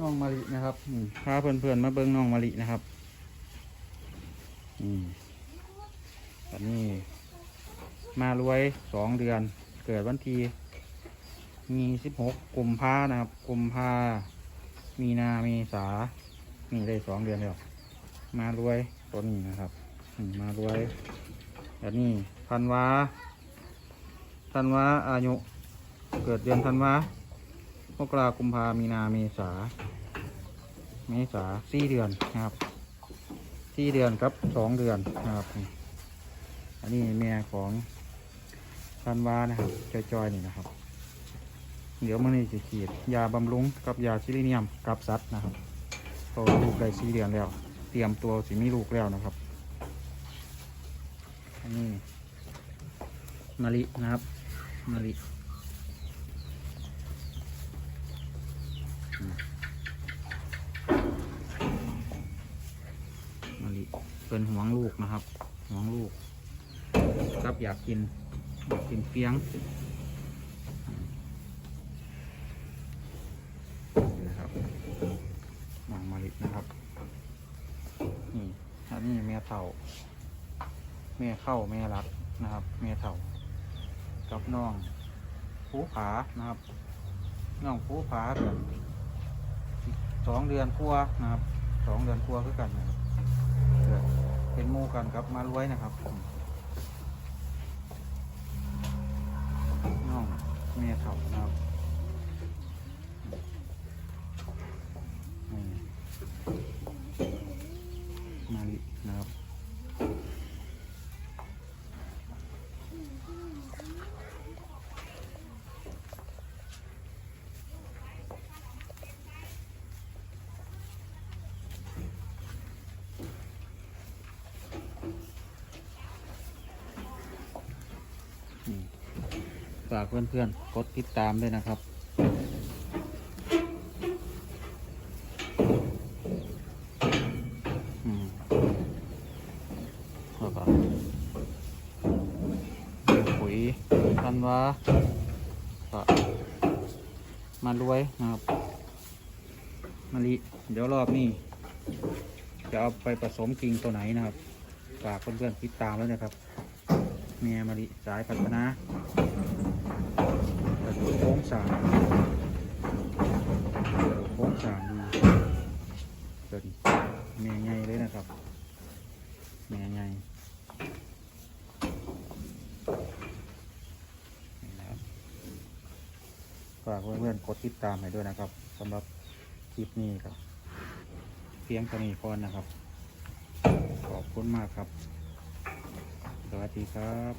น้องมะลินะครับอืมพาเพื่อนๆมาเบิ้งน้องมะลินะครับอืมตอนนี้ มารวยสองเดือน เกิดวันที่มีสิบหกกุมภานะครับกุมภามีนาเมษานี่ได้สองเดือนแล้วมารวยตัวนี้นะครับมมารวยแบบนี้ธันวาธันวาอายุเกิดเดือนธันวา มกรากุมภามีนาเมษา เมษาสี่เดือนนะครับสี่เดือนครับสองเดือนนะครับ อันนี้แม่ของธันวานะครับจอยๆนี่นะครับ เดี๋ยวมันนี่จะฉีด ยาบำรุงกับยาซิลิเนียมกับซัดนะครับโตลูกได้สี่เดือนแล้ว เตรียมตัวสิมีลูกแล้วนะครับ อันนี้มะลินะครับมะลิอืมมะลิ เป็นห่วงลูกนะครับห่วงลูก ครับอยากกินอยากกินเฟียงนะครับหมองมะลินะครับ นี่อันนี้แม่เท่าแม่เข้าแม่รักนะครับ แม่เท่ากับน้องผูผานะครับน้องผูผาแบบสองเดือนกลัวนะครับสองเดือนกลัวคือกันนะครับ เกิดเป็นมู่กันครับมารวยนะครับน้องเมียเขานะครับนี่มาลินะครับนี่ ฝากเพื่อนๆ กดติดตามด้วยนะครับ อืมแล้วก็ปุ๋ยทันวาก็มารวยนะครับมะลิเดี๋ยวรอบนี้จะเอาไปผสมกิ่งตัวไหนนะครับ ฝากเพื่อนๆติดตามแล้วนะครับ เมียมะลิสายพัฒนา สางกระดูกโค้งสางดีเป็นแม่ใหญ่เลยนะครับแม่ไงฝากเพื่อนๆกดติดตามให้ด้วยนะครับสำหรับคลิปนี้ครับเพียงเท่านี้ก่อนนะครับ ขอบคุณมากครับ สวัสดีครับ